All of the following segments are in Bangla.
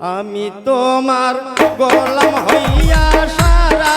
আমি তোমার গোলাম হইয়া সারা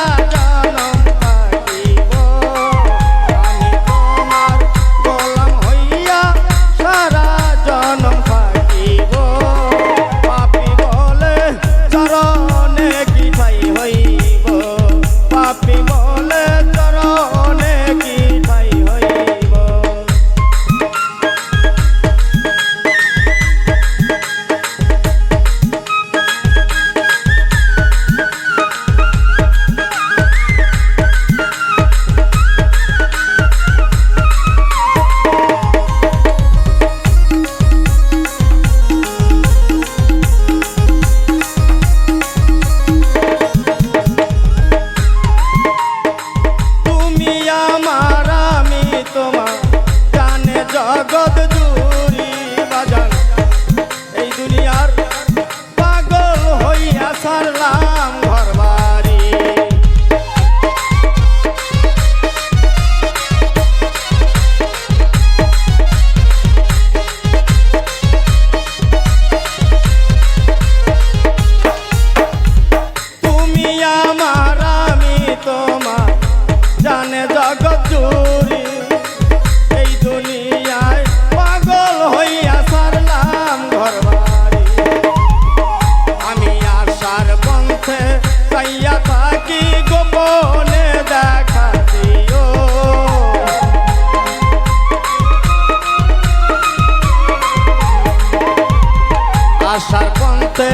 আশা কন্তে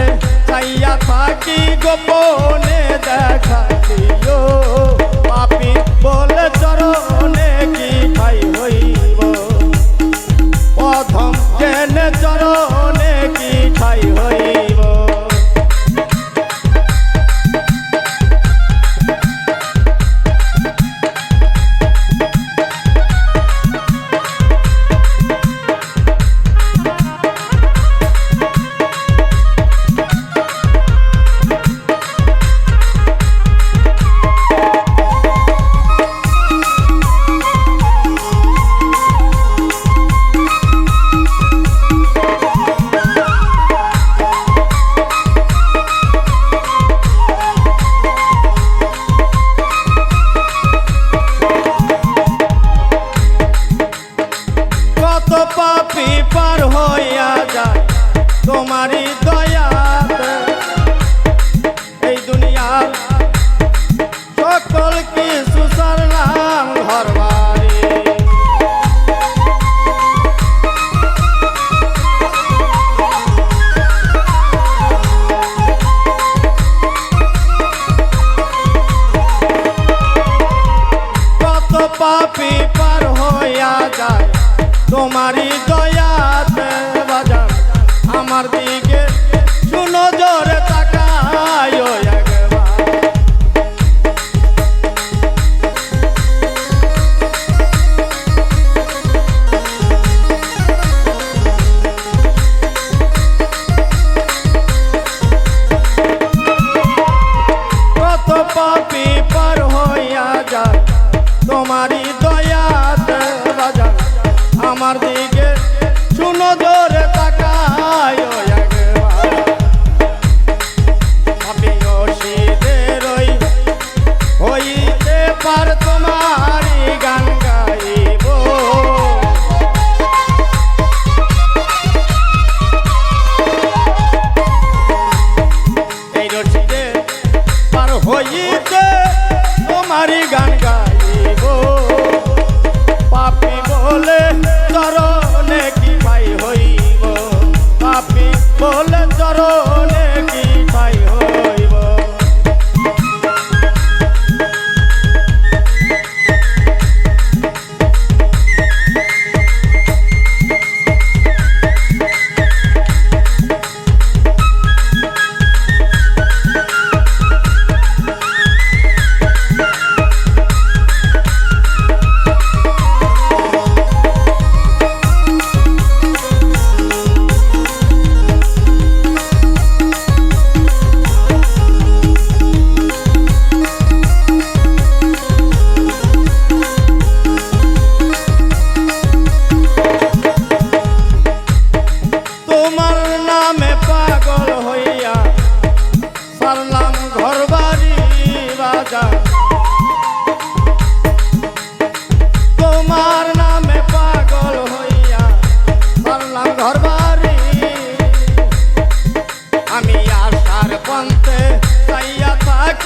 চাইয়া থাকি গোপনে দেখা দিও। পাপি বলে চরণে কি খাই হই? তোমারই দয়া বলে চরণে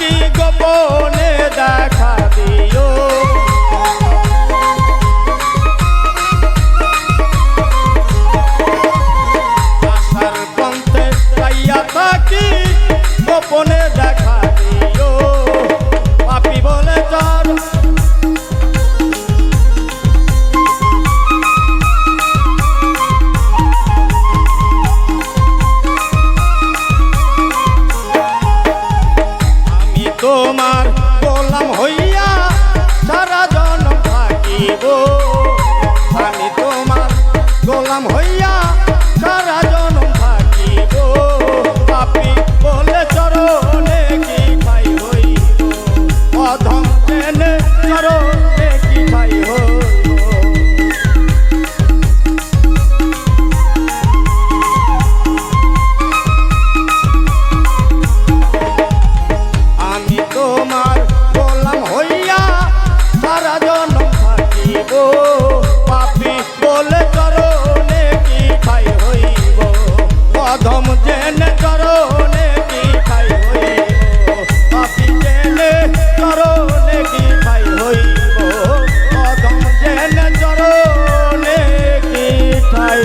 থাকি গোপনে দেখা দিও? আশার পন্থে চাইয়া থাকি গোপনে দেখা গোলাম হইয়া সারা চরণে কি ঠাই?